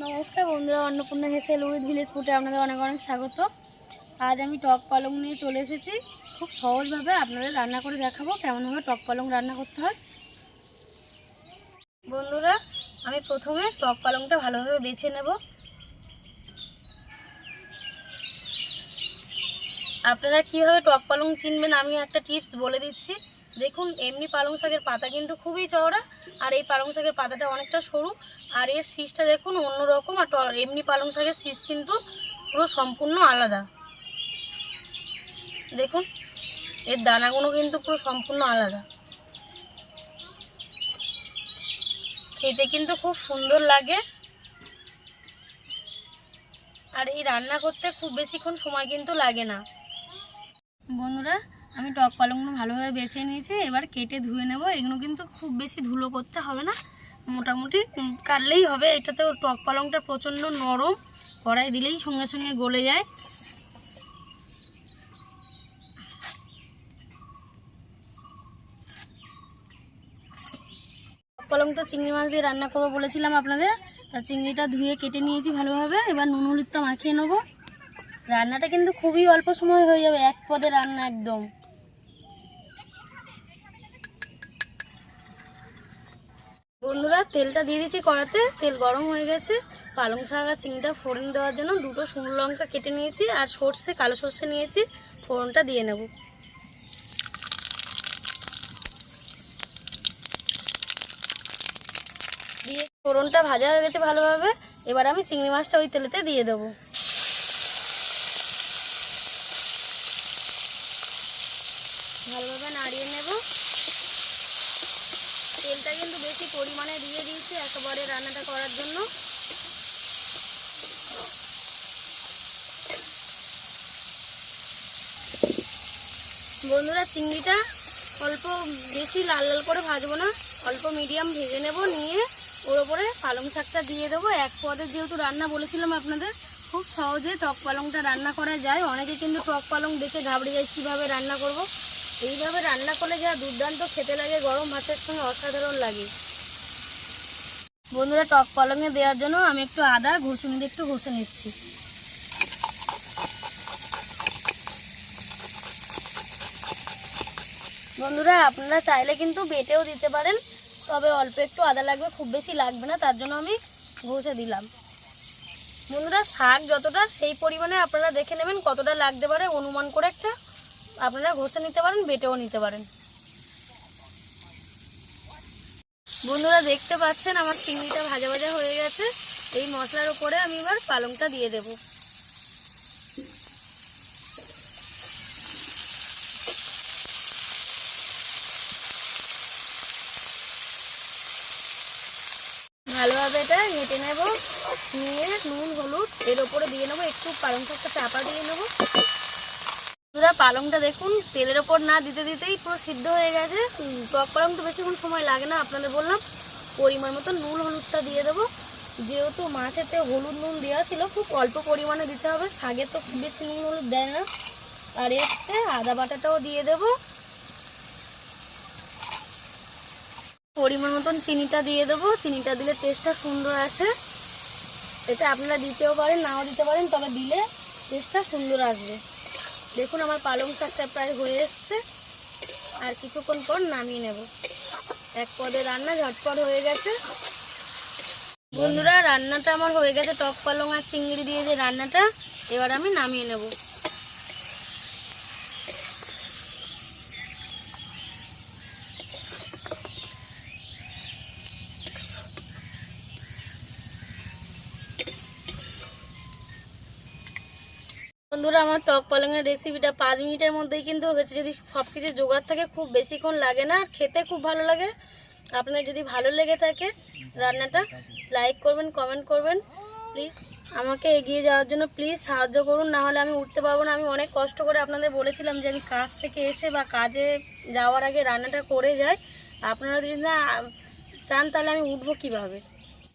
নমস্কার বন্ধুরা, Annapurna হেসেল with village ফুটে আপনাদের অনেক অনেক স্বাগত। আজ আমি টক পালং নিয়ে চলে এসেছি। খুব সহজভাবে আপনাদের রান্না করে দেখাবো, কেমনভাবে টক পালং রান্না করতে হয়। বন্ধুরা, আমি প্রথমে টক পালংটা ভালোভাবে বেছে নেব। আপনারা কীভাবে টক পালং চিনবেন আমি একটা টিপস বলে দিচ্ছি। দেখুন, এমনি পালং শাকের পাতা কিন্তু খুবই চওড়া, আর এই পালং শাকের পাতাটা অনেকটা সরু, আর এর শীষটা দেখুন অন্যরকম, আর এমনি পালং শাকের শীষ কিন্তু পুরো সম্পূর্ণ আলাদা। দেখুন, এর দানাগুলো কিন্তু পুরো সম্পূর্ণ আলাদা। খেতে কিন্তু খুব সুন্দর লাগে। আর এই রান্না করতে খুব বেশিক্ষণ সময় কিন্তু লাগে না। বন্ধুরা আমি টক পালংগুলো ভালোভাবে বেছে নিয়েছি, এবার কেটে ধুয়ে নেব। এগুলো কিন্তু খুব বেশি ধুলো করতে হবে না, মোটামুটি কাটলেই হবে। এটাতেও টক পালংটা প্রচণ্ড নরম, কড়াই দিলেই সঙ্গে সঙ্গে গলে যায়। পালং তো চিংড়ি মাছ দিয়ে রান্না করব বলেছিলাম আপনাদের। তা চিংড়িটা ধুয়ে কেটে নিয়েছি ভালোভাবে, এবার নুন হলুদটা মাখিয়ে নেব। রান্নাটা কিন্তু খুবই অল্প সময় হয়ে যাবে, এক পদে রান্না একদম। বন্ধুরা, তেলটা দিয়ে দিয়েছি কড়াতে। তেল গরম হয়ে গেছে। পালং শাক আর চিংড়িটা ফোড়ন দেওয়ার জন্য দুটো শুকনো লঙ্কা কেটে নিয়েছি আর সর্ষে, কালো সর্ষে নিয়েছি। ফোড়নটা দিয়ে নেব। দিয়ে ফোড়নটা ভাজা হয়ে গেছে ভালোভাবে। এবার আমি চিংড়ি মাছটা ওই তেলেতে দিয়ে দেবো ভালোভাবে নাড়িয়ে নেব তেলটা কিন্তু বেশি পরিমাণে দিয়ে দিয়েছি একেবারে রান্নাটা করার জন্য। বন্ধুরা, চিংড়িটা অল্প বেশি লাল লাল করে ভাজবো না, অল্প মিডিয়াম ভেজে নেব, নিয়ে ওর ওপরে পালং শাকটা দিয়ে দেবো। এক পদের যেহেতু রান্না বলেছিলাম আপনাদের, খুব সহজে টক পালংটা রান্না করা যায়। অনেকে কিন্তু টক পালং দেখে ঘাবড়ে যায়, কীভাবে রান্না করব? এইভাবে রান্না করলে যা দুর্দান্ত খেতে লাগে, গরম ভাতের সঙ্গে অসাধারণ লাগে। বন্ধুরা টক পালংয়ে দেওয়ার জন্য আমি একটু আদা ঘষুনি দিয়ে একটু ঘষে নিচ্ছি। বন্ধুরা, আপনারা চাইলে কিন্তু বেটেও দিতে পারেন, তবে অল্প একটু আদা লাগবে, খুব বেশি লাগবে না, তার জন্য আমি ঘষে দিলাম। বন্ধুরা, শাক যতটা, সেই পরিমাণে আপনারা দেখে নেবেন কতটা লাগতে পারে, অনুমান করে একটা আপনারা ঘষে নিতে পারেন, বেটেও নিতে পারেন। বন্ধুরা দেখতে পাচ্ছেন আমার চিংড়িটা ভাজা ভাজা হয়ে গেছে। এই মশলার উপরে আমি এবার পালংটা দিয়ে দেব। ভালোভাবে এটা ঘেটে নেব। নিয়ে নুন, হলুদ, এর ওপরে দিয়ে নেব। একটু পালং শাকটা চাপা দিয়ে নেব। বন্ধুরা, পালংটা দেখুন, তেলের ওপর না দিতে দিতেই পুরো সিদ্ধ হয়ে গেছে। টক পালং তো বেশিক্ষণ সময় লাগে না, আপনাদের বললাম। পরিমাণ মতো নুন, হলুদটা দিয়ে দেবো। যেহেতু মাছেতে হলুদ নুন দেওয়া ছিল, খুব অল্প পরিমাণে দিতে হবে। শাগে তো খুব বেশি নুন, হলুদ দেয় না। আর এতে আদা বাটাটাও দিয়ে দেবো। পরিমাণ মতন চিনিটা দিয়ে দেবো। চিনিটা দিলে টেস্টটা সুন্দর আসে। এটা আপনারা দিতেও পারেন, নাও দিতে পারেন, তবে দিলে টেস্টটা সুন্দর আসবে। দেখুন, আমার পালং শাকটা প্রায় হয়ে এসছে। আর কিছুক্ষণ পর নামিয়ে নেব। এক পদে রান্না ঝটপট হয়ে গেছে। বন্ধুরা, রান্নাটা আমার হয়ে গেছে। টক পালং আর চিংড়ি দিয়ে যে রান্নাটা, এবার আমি নামিয়ে নেব। বন্ধুরা, আমার টক পালংয়ের রেসিপিটা পাঁচ মিনিটের মধ্যেই কিন্তু হয়েছে। যদি সব কিছু জোগাড় থাকে, খুব বেশিক্ষণ লাগে না, আর খেতে খুব ভালো লাগে। আপনার যদি ভালো লেগে থাকে রান্নাটা লাইক করবেন কমেন্ট করবেন। প্লিজ আমাকে এগিয়ে যাওয়ার জন্য প্লিজ সাহায্য করুন। না হলে আমি উঠতে পারব না। আমি অনেক কষ্ট করে আপনাদের বলেছিলাম যে আমি কাজ থেকে এসে বা কাজে যাওয়ার আগে রান্নাটা করে যাই। আপনারা যদি না চান, তাহলে আমি উঠবো কীভাবে?